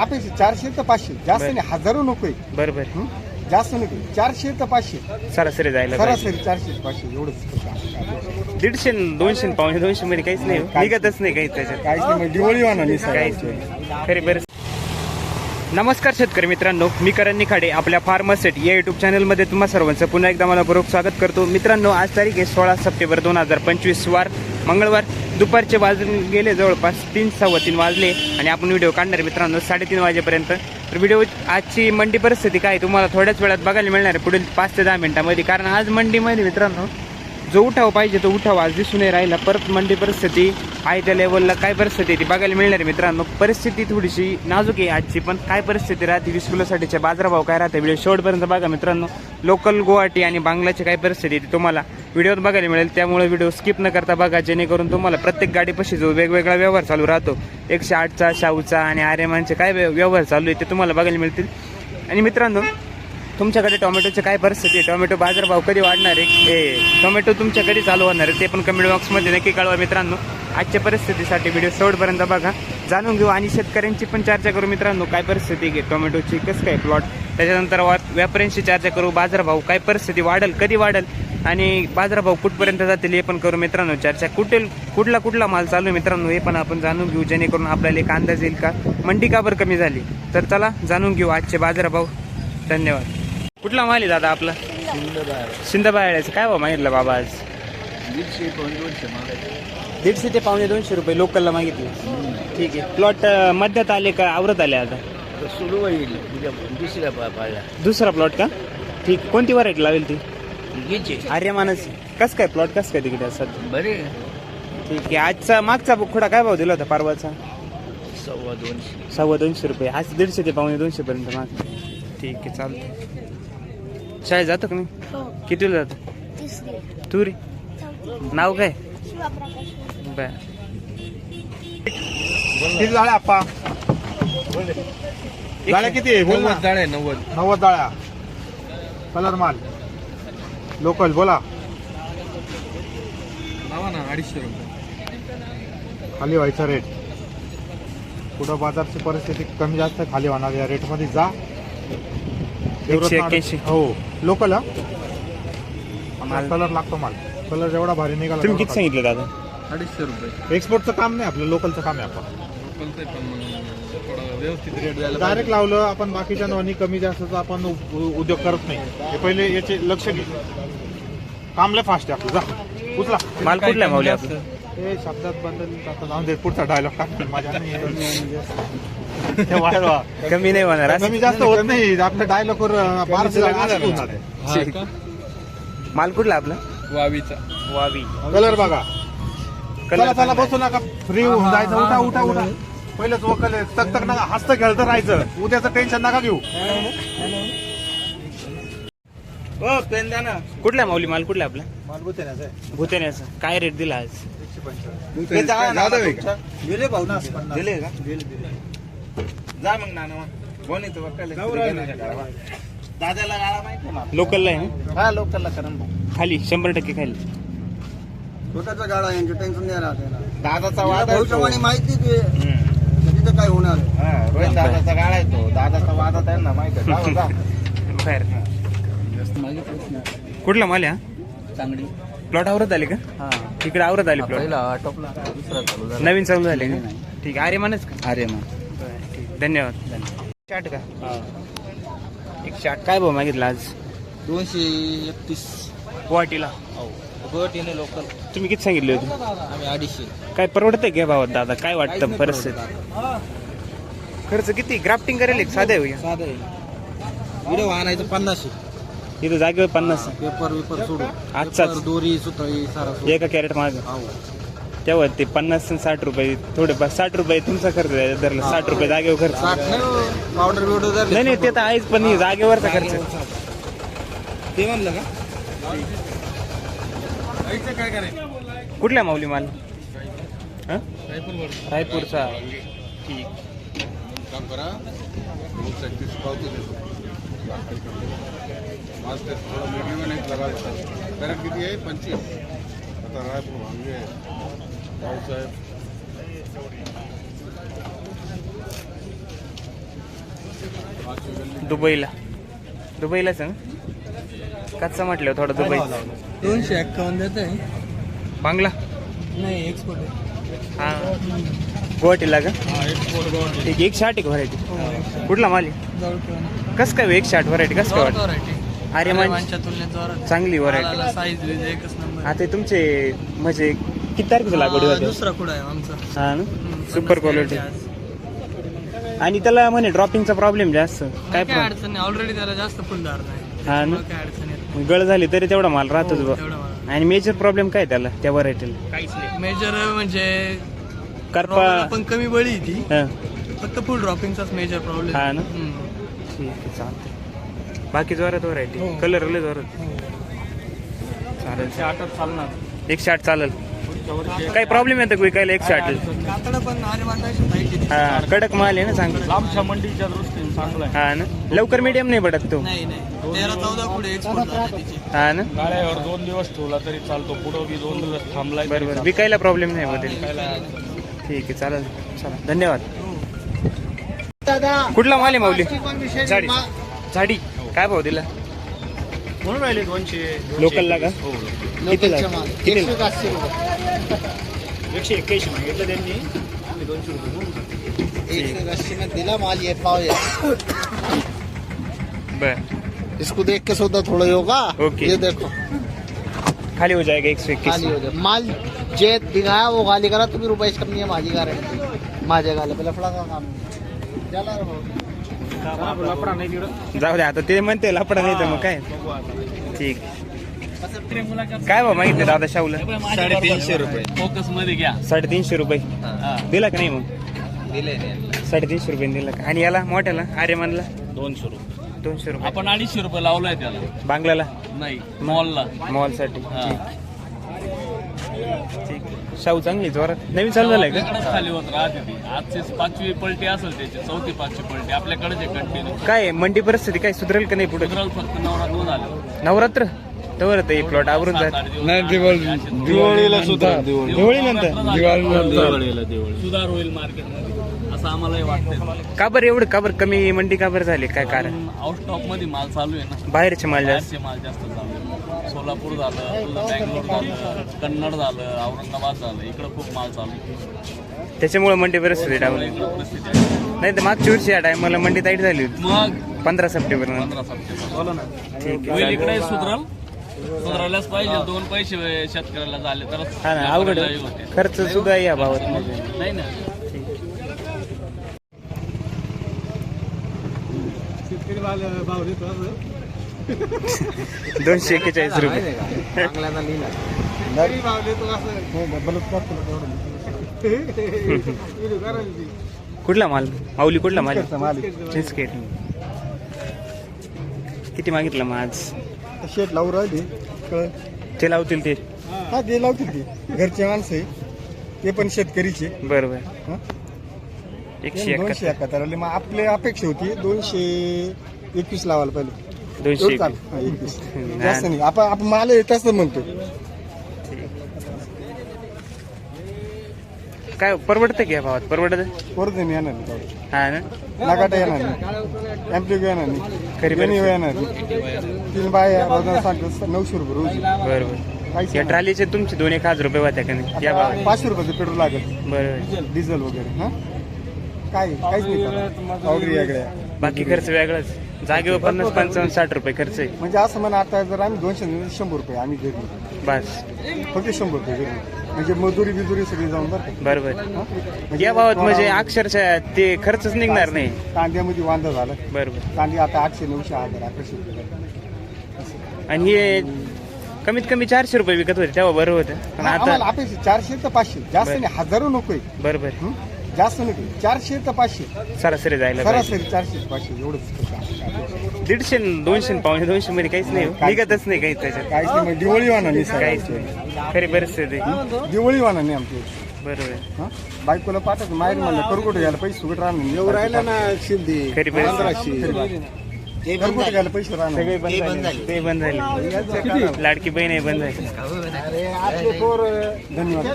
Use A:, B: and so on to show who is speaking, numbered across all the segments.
A: अपेक्षा चारशे तर पाचशे. जास्त
B: बरं.
A: नाही हजारो नकोय
B: बरोबर
A: हं? जास्त नको चारशे तर पाचशे.
B: सरासरी जायला पाहिजे.
A: सरासरी चारशे ते पाचशे एवढंच
B: दीडशे न दोनशे न पावणे दोनशे मध्ये काहीच नाही. निघतच नाही. काही त्याच्यात.
A: काहीच नाही दिवाळी
B: काहीच नाही. खरे बरं. नमस्कार शेतकरी मित्रांनो मी करण निखाडे आपल्या फार्मसेट या युट्यूब चॅनलमध्ये तुम्हा सर्वांचं पुन्हा एकदा मला पूर्वक स्वागत करतो. मित्रांनो आज तारीख आहे सोळा सप्टेंबर दोन हजार पंचवीस वार मंगळवार. दुपारचे वाजून गेले जवळपास तीन सव्वा तीन वाजले आणि आपण व्हिडिओ काढणार मित्रांनो साडेतीन वाजेपर्यंत. तर व्हिडिओ आजची मंडी परिस्थिती काय तुम्हाला थोड्याच वेळात बघायला मिळणार आहे पुढील पाच ते दहा मिनिटामध्ये. कारण आज मंडीमध्ये मित्रांनो जो उठाव पाहिजे तो उठाव आज दिसून राहिला. परत मंडी परिस्थिती आहे त्या लेवलला काय परिस्थिती आहे ती बघायला मिळणार आहे मित्रांनो. परिस्थिती थोडीशी नाजूक आहे आजची पण काय परिस्थिती राहते वीस किलोसाठीचे बाजारभाव काय राहते व्हिडिओ शेवटपर्यंत बघा मित्रांनो. लोकल गुवाहाटी आणि बांगलाची काय परिस्थिती ती तुम्हाला व्हिडिओत बघायला मिळेल. त्यामुळे व्हिडिओ स्किप न करता बघा जेणेकरून तुम्हाला प्रत्येक गाडीपाशी जो वेगवेगळा व्यवहार चालू राहतो एकशे आठचा शाहूचा आणि आर्यमानचे काय व्यवहार चालू आहे ते तुम्हाला बघायला मिळतील. आणि मित्रांनो तुमच्याकडे टोमॅटोची काय परिस्थिती आहे? टोमॅटो बाजारभाव कधी वाढणार आहे? हे टोमॅटो तुमच्याकडे चालू होणार आहे ते पण कमेंट बॉक्समध्ये नक्की कळवा मित्रांनो. आजच्या परिस्थितीसाठी व्हिडिओ शेवटपर्यंत बघा. जाणून घेऊ आणि शेतकऱ्यांची पण चर्चा करू मित्रांनो काय परिस्थिती घे टोमॅटोची कसं काय प्लॉट त्याच्यानंतर वा- व्यापाऱ्यांशी चर्चा करू बाजारभाव काय परिस्थिती वाढेल कधी वाढेल? आणि बाजारभाव कुठपर्यंत जातील हे पण करू मित्रांनो चर्चा. कुठे कुठला कुठला माल चालू आहे मित्रांनो हे पण आपण जाणून घेऊ जेणेकरून आपल्याला एक अंदाज येईल का? मंडी का बरं कमी झाली? तर चला जाणून घेऊ आजचे बाजारभाव धन्यवाद. कुठला माल आहे दादा आपला? शिंदबाळ्याचं काय भाव मागितलं बाबा आज? दीडशे ते पावणे दोनशे रुपये लोकलला मागितलं. ठीक आहे. प्लॉट मध्यात आले का आवरत आले आता?
C: सुरू होईल दुसऱ्या
B: दुसरा प्लॉट का? ठीक. कोणती व्हरायटी लावेल ती?
C: घ्यायचे
B: आर्यमानस. कस काय प्लॉट कस काय तिकडे सध्या?
C: बरे
B: ठीक आहे. आजचा मागचा बुखोडा काय भाव दिला होता परवाचा?
C: सव्वा दोनशे.
B: सव्वा दोनशे रुपये. आज दीडशे ते पावणे दोनशे पर्यंत माग ठीक आहे चालतं शाळेत जातो का नाही?
D: हो.
B: कितीला जातो?
D: तिसरी.
B: तुरी?
D: चौथी.
B: नाव काय?
D: शिवप्रकाश.
B: बर.
A: किती जाळ्या आप्पा? जाळ्या किती? आहे बोल ना.
C: जाळे नव्वद.
A: नव्वद जाळ्या. कलर माल. लोकल बोला.
C: नावा ना अडीचशे रुपये.
A: खाली व्हायचा रेट पुढं बाजारची परिस्थिती कमी जास्त खाली होणार. या रेटमध्ये जा.
B: एकशे एक्क्याऐंशी.
A: हो. लोकल हा?
B: माल-
A: कलर लागतो माल. कलर जेवढा भारी निघाला
B: तुम्ही किती सांगितलं दादा?
C: अडीचशे रुपये.
A: एक्सपोर्टचं काम नाही आपलं लोकलचं काम आहे आपण
C: बोलतोय पण मग थोडं व्यवस्थित रेट द्यायला
A: डायरेक्ट लावलं आपण बाकीच्या नोंदणी कमी जास्तचा आपण उ- उद्योग करत नाही. हे पहिले याचे लक्ष घे. काम लय फास्ट आहे आपलं जा. उचला.
B: माल कुठला आहे माऊली आपलं?
A: हे शब्दात बदल आता जाऊन दे पुढचा डायलॉग टाक माझ्या. नाही.
B: कमी नाही होणार असं.
A: कमी जास्त होत नाही. आपल्या डायलॉग वर बाराशे जागा.
B: माल कुठला आपला?
C: वावीचा.
B: वावी.
A: कलर बघा. चला चला बसू नका. फ्री होऊन जायचं. उठा उठा उठा. पहिलंच वकल आहे. तक तक नका. हस्त खेळत राहायचं. उद्याचं टेन्शन नका घेऊ.
B: पेन द्या ना कुठला आहे माऊली? माल कुठला आहे. आपला भूतेण्याचा काय रेट दिला आज?
A: दिले भाऊ ना
B: दिले का? जा मग नाना कोण येतो
A: दादाला गाळा माहिती ना
B: लोकलला आहे ना?
A: हा लोकलला करण
B: खाली शंभर टक्के खाली.
E: स्वतःचा गाडा यांचे टेन्शन नाही राहते ना
A: दादाचा वाद आहे तो.
E: माहिती ते. तिथं काय होणार आहे.
A: हा, रोहित दादाचा गाळा आहे तो. दादाचा आहे माहिती आहे. जाऊ, जा.
B: बाहेर. कुठला माल आहे हा?
E: चांगली
B: प्लॉट आवरत आले का?
E: हा.
B: तिकडे आवरत आली प्लॉट.
E: पहिला टोपला. दुसरा चालू झाला.
B: नवीन चालू झाले का? ठीक आहे. आर्यमानच का?
E: अरे मग
B: धन्यवाद एकशे आठ का? एकशे आठ काय भाऊ मागितला आज?
E: दोनशे एकतीस.
B: गुवाहाटीला.
E: गुवाहाटीने लोकल
B: तुम्ही किती सांगितले होते?
E: आम्ही अडीचशे.
B: काय परवडतंय का भावात दादा? काय वाटतं परिस्थिती? खर्च किती? ग्राफ्टिंग करेल एक साधे होईल
E: साधं आहे. व्हिडिओ आणायचं पन्नासशे.
B: इथं जागेवर पन्नास.
E: पेपर वेपर सोडून.
B: आजचाच.
E: पेपर, दोरी सुतळी सारा सोडून.
B: एका कॅरेट माग.
E: हो.
B: तेव्हा ते पन्नास आणि साठ रुपये थोडे साठ रुपये तुमचा खर्च आहे, धरलं साठ रुपये जागेवर खर्च.
E: साठ नाही पावडर बिवडर धरले.
B: नाही नाही ते तर आहेच पण हे जागेवरचा खर्च
E: ते म्हणलं का?
C: काय करायचं?
B: कुठल्या माऊली माल? हं? रायपूरचा. ठीक.
F: काम करा. प्रॅक्टिस पावतो देतो आज ते थोडं मीडियम नाही लगा देतात कॅरेट किती आहे? पंचवीस. आता रायपूर वांगे आहे. भाऊसाहेब
B: दुबईला. दुबईला सांग. कच्चा म्हटलं थोडं दुबई.
C: दोनशे एक्कावन्न देत आहे.
B: बांगला?
C: नाही एक्सपोर्ट
B: हा. गुवाहाटीला का? ठीक आहे एकशे आठ एक व्हरायटी कुठला माल कसं काय एकशे आठ व्हरायटी कसं काय वाटतं अरे
C: तुलनेत
B: चांगली व्हरायटी आता हे तुमचे म्हणजे किती तारखेची लागवड
C: हा,
B: होते?
C: दुसरा कुठं आहे आमचा.
B: हा ना?
C: हम्म,
B: सुपर
C: पन्नास
B: क्वालिटी
C: आज.
B: आणि त्याला म्हणे ड्रॉपिंगचा प्रॉब्लेम जास्त. काय
C: अडचण नाही ऑलरेडी त्याला जास्त फुलदार नाही.
B: हा ना?
C: मग काय अडचण येत नाही.
B: गळ झाली तरी तेवढा माल राहतोच
C: हो,
B: बा.
C: तेवढं मला.
B: आणि मेजर प्रॉब्लेम काय त्याला त्या व्हरायटीला काहीच नाही.
C: मेजर म्हणजे
B: करपा
C: पण कमी बळी आहे ती.
B: हा.
C: फक्त फुल ड्रॉपिंगचाच मेजर प्रॉब्लेम
B: हा ना? ठीक आहे चालतंय. बाकी जोरात व्हरायटी
C: हो.
B: कलर लय जोरात. चालेल.
C: आठच चालणार.
B: एकशे आठ चालेल. काही प्रॉब्लेम येतो विकायला एकशे आठ हा कडक माल आहे ना चांगला.
C: लांबच्या मंडीच्या दृष्टीने चांगला आहे.
B: हा ना? लवकर मीडियम नाही पडत तो. हा ना?
C: गाड्यावर दोन दिवस ठेवला तरी चालतो. पुढं बी दोन दिवस थांबलाय
B: बरोबर. विकायला प्रॉब्लेम नाही मध्ये ठीक आहे चालेल. चला धन्यवाद. कुठला माल आहे माऊली? झाडी. झाडी. काय भाव दिला?
A: म्हणून राहिले दोनशे
B: लोकलला का किती झाला? किती
A: एकशे एक्क्याऐंशी मागितलं त्यांनी आम्ही दोनशे रुपये
E: एक सौ अस्सी में दिला माल ये पाओ ये
B: बर
E: इसको देख के सौदा थोड़ा होगा।
B: ओके।
E: ये देखो।
B: खाली हो जाएगा एक सौ इक्कीस।
E: खाली हो जाए माल जे दिखाया वो गाली करा तुम्ही रुपये कमी आहे माझी गारंटी माझ्या गाला पहिला फळा का काम
B: जाऊ दे आता ते म्हणते लपडा नाही तर मग काय? ठीक. काय भाव मागितले दादा शाहूला?
C: साडेतीनशे रुपये. फोकसमध्ये घ्या.
B: साडेतीनशे रुपये. दिला का नाही मग?
C: दिले
B: साडेतीनशे रुपये दिला का? आणि याला मोठ्याला आर्यमानला?
C: दोनशे रुपये.
B: दोनशे रुपये.
C: आपण अडीचशे रुपये लावलाय त्याला.
B: बांगलाला?
C: नाही मॉलला.
B: मॉलसाठी. ठीक. ठीक. शाहू चांगली जोरात. नवीन चालू झालंय का?
C: आपल्याकडेच खाली होत राहते ती. आजची पाचवी पलटी असेल त्याची चौथी पाचवी पलटी. आपल्याकडेच आहे कंटिन्यू
B: काय आहे, मंडी परिस्थिती काय सुधरेल का नाही पुढे?
C: फक्त नवरा दोन आले.
B: नवरात्र? तर ते प्लॉट आवरून जात.
C: आठ दिवस.
F: दिवाळीला सुद्धा
B: दिवाळी नंतर
C: दिवाळीला सुधार होईल मार्केटमध्ये असं आम्हालाही वाटतंय.
B: का बरं एवढं का बरं कमी मंडी का बरं झाली? काय कारण?
C: आउट स्टॉकमध्ये माल चालू आहे ना.
B: बाहेरचे माल जास्त.
C: बाहेरचे माल जास्त चालू आहे. सोलापूर झालं बँगलोर झालं कन्नड झालं औरंगाबाद झालं इकडं खूप माल चालू आहे.
B: त्याच्यामुळे मंडी परिस्थिती डाऊन.
C: इकडं परिस्थिती आहे.
B: नाही तर मागच्या वर्षी या टायमाला मंडी ताईट झाली होती.
C: मग?
B: पंधरा सप्टेंबर
C: पंधरा सप्टेंबर.
B: ठीक
C: होईल
B: आहे
C: इकडे सुधरल? सुधरायलाच पाहिजे दोन पैसे शेतकऱ्याला झाले तर
B: हा ना अवघड आहे. खर्च सुद्धा या भावात म्हणजे.
C: नाही. ना.
B: दोनशे एक्केचाळीस रुपये. कुठला माल? माऊली कुठला माल? बिस्किट किती मागितलं मग आज?
E: शेट लावून राहिले
B: ते लावतील ते.
E: हा ते लावतील ते. घरचे माणसं आहे. ते पण शेतकरीचे.
B: बरोबर.
E: हा?
B: एकशे
E: दोनशे
B: एकाहत्तर.
E: एकाहत्तर. आले मग आपली अपेक्षा होती दोनशे एकवीस लावायला पाहिजे.
B: दोनशे
E: चालेल. हा, जास्त नाही. आपण आपण माल तसं म्हणतो.
B: काय परवडतं की या भावात? परवडत?
E: परत नाही येणार नाही. तेवढं.
B: हा ना?
E: नगाटा येणार नाही. येणार नाही.
B: खरी
E: गणी येणार नाही. तीन बाया रोजानं सांगतो नऊशे रुपये रोज.
B: बरोबर.
E: काहीच
B: या
E: नाही.
B: ट्रालीचे तुमचे दोन एक हजार रुपये होत्या का नाही? या भावात.
E: पाचशे रुपयाचं पेट्रोल लागेल.
B: बरोबर.
E: डिझेल वगैरे हा? काय काहीच नाही. वेगळ्या.
B: बाकी खर्च वेगळाच. जागेवर पन्नास पंचावन्न साठ रुपये खर्च आहे.
E: म्हणजे असं म्हणा आता जर आम्ही दोनशे नाही, शंभर रुपये आम्ही घरी
B: बस.
E: फक्त शंभर रुपये घरी म्हणजे मजुरी बिजुरी सगळी जाऊन बरं का?
B: बरोबर.
E: हा? म्हणजे
B: या भावात म्हणजे अक्षरशः ते खर्चच निघणार नाही.
E: कांद्यामध्ये वांदा झाला.
B: बरोबर.
E: कांदे आता आठशे नऊशे हजार अकराशे रुपये.
B: आणि हे कमीत कमी चारशे रुपये विकत होते तेव्हा बरं होतं. पण
E: आम्हाला
B: आता
E: अपेक्षा चारशे तर पाचशे. जास्त. नाही हजारो नकोय
B: बरोबर.
E: हं? जास्त नको चारशे तर पाचशे?
B: सरासरी जायला पाहिजे.
E: सरासरी चारशे ते पाचशे एवढंच
B: दीडशे न दोनशे न पावणे दोनशे मध्ये काहीच नाही हो. निघतच नाही काही त्याच्यात.
E: काहीच नाही मग दिवाळी वाहणार नाही
B: काहीच नाही. खरी परिस्थिती.
E: दिवाळी वाहणार नाही आमची.
B: बरोबर.
E: हं? बायकोला पाठवतो. माहेर म्हणलं करू घ्यायला पैसे सुगट राहणार नाही. एवढं राहिलं ना शिंदे.
B: खरी परिस्थिती.
E: घरगुटी घ्यायला पैसे राहणार
B: सगळे बंद झाले. ते बंद झाले. लाडकी बहीण आहे बंद झाली.
E: अरे, आपले पोर. धन्यवाद.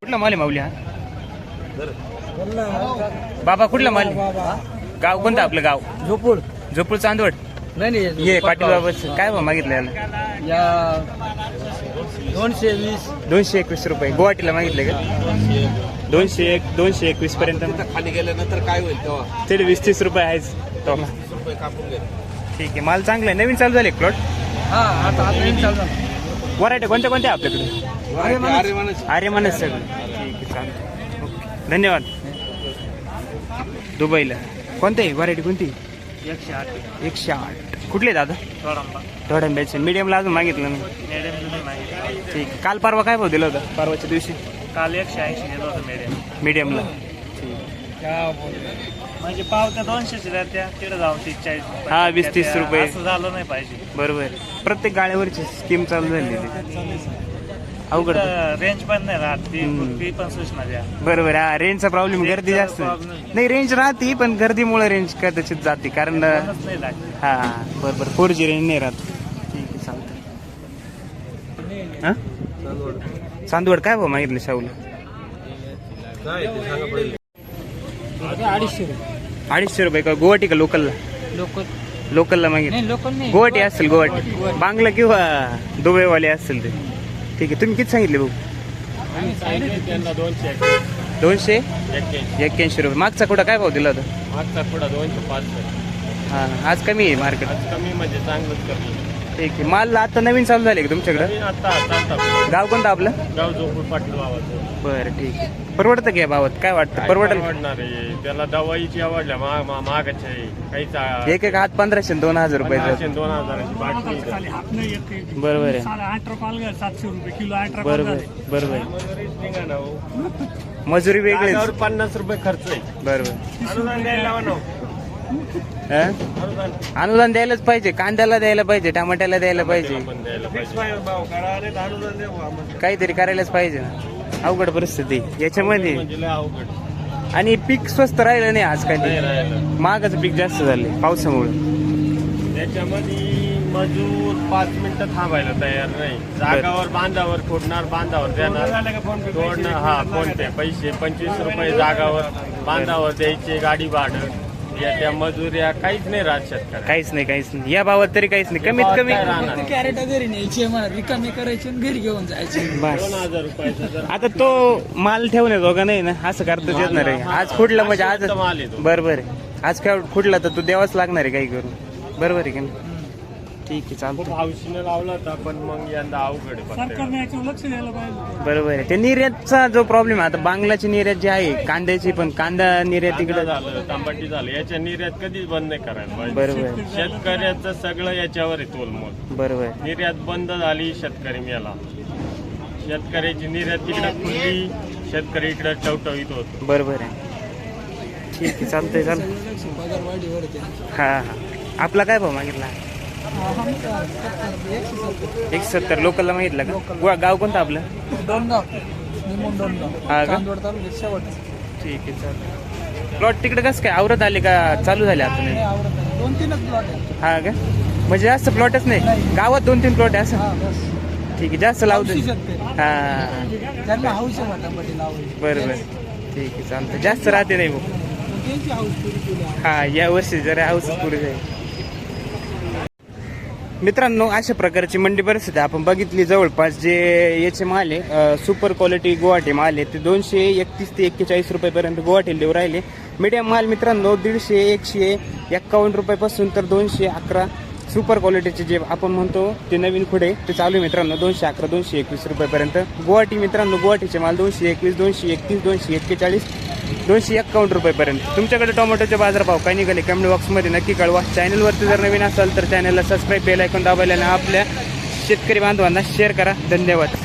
B: कुठला माल आहे माऊली हा? बाबा कुठला माल? आहे? गाव कोणतं आपलं गाव?
E: झोपूड
B: झोपूळ चांदवड?
E: नाही
B: ये पाटील बाबत काय भाव मागितलं याला?
E: या दोनशे वीस.
B: दोनशे एकवीस रुपये. गुवाहाटीला मागितले का? दोनशे एक दोनशे एकवीस पर्यंत.
F: खाली गेल्यानंतर काय होईल तेव्हा?
B: तिथे वीस तीस रुपये आहेच. तो
F: रुपये कापून घे.
B: ठीक आहे माल चांगला आहे. नवीन चालू झाले प्लॉट
E: हा आता आता चालू
B: वरायटे कोणत्या कोणत्या आपल्याकडे?
F: अरे
B: म्हणच सगळं. ठीक आहे चालतं ओके धन्यवाद. दुबईला. कोणते? व्हरायटी कोणती?
E: एकशे आठ.
B: एकशे आठ. कुठले दादा? थोड्या मीडियमला अजून मागितलं ना? ठीक. काल परवा काय भाव दिला होता? परवाच्या दिवशी?
G: काल एकशे ऐंशी गेलो होतो मेडियम
B: मीडियमला
G: म्हणजे पावत्या दोनशेचे द्या त्या. तिकडे जाऊन तीस चाळीस.
B: हा, वीस, तीस रुपये.
G: असं झालं नाही पाहिजे.
B: बरोबर. प्रत्येक गाड्यावरची स्कीम चालू झाली. अवघड
G: रेंज पण नाही राहत. ती पण सूचना द्या.
B: बरोबर हा रेंजचा प्रॉब्लेम गर्दी जास्त. नाही. रेंज राहते पण गर्दीमुळे रेंज कदाचित जाते. कारण हा बरोबर. फोर जी रेंज नाही राहत. ठीक आहे चालतं हा? चांदवड. काय भाव मागितलं शाहूला?
E: अडीचशे रुपये.
B: अडीचशे रुपये का? गुवाहाटी का लोकलला?
E: लोकल.
B: लोकलला मागितलं.
E: नाही लोकल नाही.
B: गुवाहाटी असेल गुवाहाटी. बांगला किंवा दुबईवाले असतील ते. ठीक आहे. तुम्ही किती सांगितले भाऊ?
G: त्यांना दोनशे.
B: दोनशे?
G: एक्क्याऐंशी.
B: एक्क्याऐंशी रुपये. मागचा कुठं काय भाव दिला होता?
G: मागचा पुढा दोनशे पाच
B: हा आज कमी आहे मार्केट
G: कमी म्हणजे चांगलंच कमी.
B: ठीक आहे. माल आता नवीन चालू झाले का तुमच्याकडं?
G: आता चालता
B: गाव कोणतं आपलं?
G: गाव जोपूर पाटील बाबाचं
B: बरं ठीक आहे. परवडतं घ्या भावात काय वाटतं? परवडल?
G: आवडणार आहे? त्याला दवाईची आवडल्या महागाच्या आहे काही
B: एक एक हात पंधराशे आणि दोन हजार रुपये
G: दोन हजाराची बाटली
B: बरोबर आहे.
G: सातशे रुपये किलो
B: बरोबर बरोबर.
G: हो.
B: मजुरी वेगळीच.
G: जागेवर पन्नास रुपये खर्च आहे.
B: बरोबर.
G: अनुदान द्यायला लावा ना.
B: हं?
G: अनुदान.
B: अनुदान द्यायलाच पाहिजे कांद्याला द्यायला पाहिजे टमाट्याला द्यायला पाहिजे.
G: पण द्यायला पाहिजे. भाव करा आणि अनुदान द्या बुवा.
B: काहीतरी करायलाच पाहिजे ना. अवघड परिस्थिती. याच्यामध्ये आणि पीक स्वस्त राहिलं नाही आजकाल. महागाचं पीक जास्त झाले पावसामुळे.
G: त्याच्यामध्ये मजूर पाच मिनिटं थांबायला तयार नाही. जागावर बांधावर फोडणार बांधावर देणार. तोडणार हा फोन पे पैसे पंचवीस रुपये जागावर बांधावर द्यायचे गाडी भाडं. या त्या मजुऱ्या काहीच नाही राहत शेतकऱ्या
B: काहीच नाही काहीच नाही. या भावात तरी काहीच नाही. कमीत कमी
G: काय राहणार?
E: कॅरेट घरी न्यायचे मला रिकामे करायचे आणि घरी घेऊन जायचे.
B: बस.
G: हजार रुपयाचं जर
B: आता तो माल ठेवण्याजोगा नाही ना? असं करताच येणार आहे आज फुटला म्हणजे आज
G: माल आहे तो.
B: बरोबर आहे. आज काय फुटला तर तो द्यावाच लागणार आहे काही करून. बरोबर आहे की नाही? ठीक आहे
G: खूप
B: चालतं
G: हौशीनं लावला होता पण मग यंदा अवघड आहे प्रत्येकाला. लक्ष द्यायला पाहिजे.
B: बरोबर आहे. ते निर्यातचा जो प्रॉब्लेम आहे आता बांगलाची निर्यात जी आहे कांद्याची पण कांदा निर्यात
G: कांदा
B: तिकडे
G: झालं तांबाटी झालं याच्या निर्यात कधीच बंद नाही करायला पाहिजे.
B: बरोबर आहे.
G: शेतकऱ्याचं सगळं याच्यावर आहे तोलमोल.
B: बरोबर आहे.
G: निर्यात बंद झाली शेतकरी मेला. शेतकऱ्याची निर्यात तिकडे खुलली शेतकरी इकडे टवटवीत होतो.
B: बरोबर आहे. ठीक आहे चालतंय चाल
E: पगार वाढीवर
B: हा हा. आपला काय भाव मागितला? एक सत्तर लोकलला मागितला का? गो- गाव कोणतं आपलं?
E: दोनगाव निमून दोनगाव
B: हा का?
E: चांदवड तालुक्यात शेवट.
B: ठीक आहे चालेल. प्लॉट तिकडे कसं काय? आवरत आले का? चालू झाले आता
E: नाही?
B: नाही
E: आवडत नाही. दोन तीनच प्लॉट
B: हा का? म्हणजे जास्त प्लॉटच नाही? गावात दोन तीन प्लॉट आहे असं?
E: हा बस.
B: ठीक आहे जास्त लावतो
E: हौशी शेतकरी.
B: हा.
E: त्यांना हौस आहे
B: बरं बरं. ठीक आहे चालतं जास्त राहते नाही भाऊ.
E: मग त्यांची हौस पुरी केली आहे.
B: हा या वर्षी जरा हाऊस पुढे जाईल. मित्रांनो अशा प्रकारची मंडी परिस्थिती आपण बघितली जवळपास जे याचे माल आहे सुपर क्वालिटी गुवाहाटी माल आहे. ते दोनशे एकतीस ते एक्केचाळीस रुपयेपर्यंत गुवाहाटीला देऊ राहिले. मीडियम माल मित्रांनो दीडशे एकशे एक्कावन्न रुपयापासून तर दोनशे अकरा. सुपर क्वालिटीचे जे आपण म्हणतो ते नवीन खुडे ते चालू आहे मित्रांनो दोनशे अकरा दोनशे एकवीस रुपयेपर्यंत. गुवाहाटी मित्रांनो गुवाहाटीचे माल दोनशे एकवीस दोनशे एकतीस दोनशे एक्केचाळीस. दोनशे एक्कावन्न रुपयेपर्यंत. तुमच्याकडे टोमॅटोचे बाजारभाव काय निघाले? कमेंट बॉक्समध्ये नक्की कळवा. चॅनलवरती जर नवीन असाल तर चॅनलला सबस्क्राईब बेल ऐकून दाबायला आणि आपल्या शेतकरी बांधवांना शेअर करा. धन्यवाद.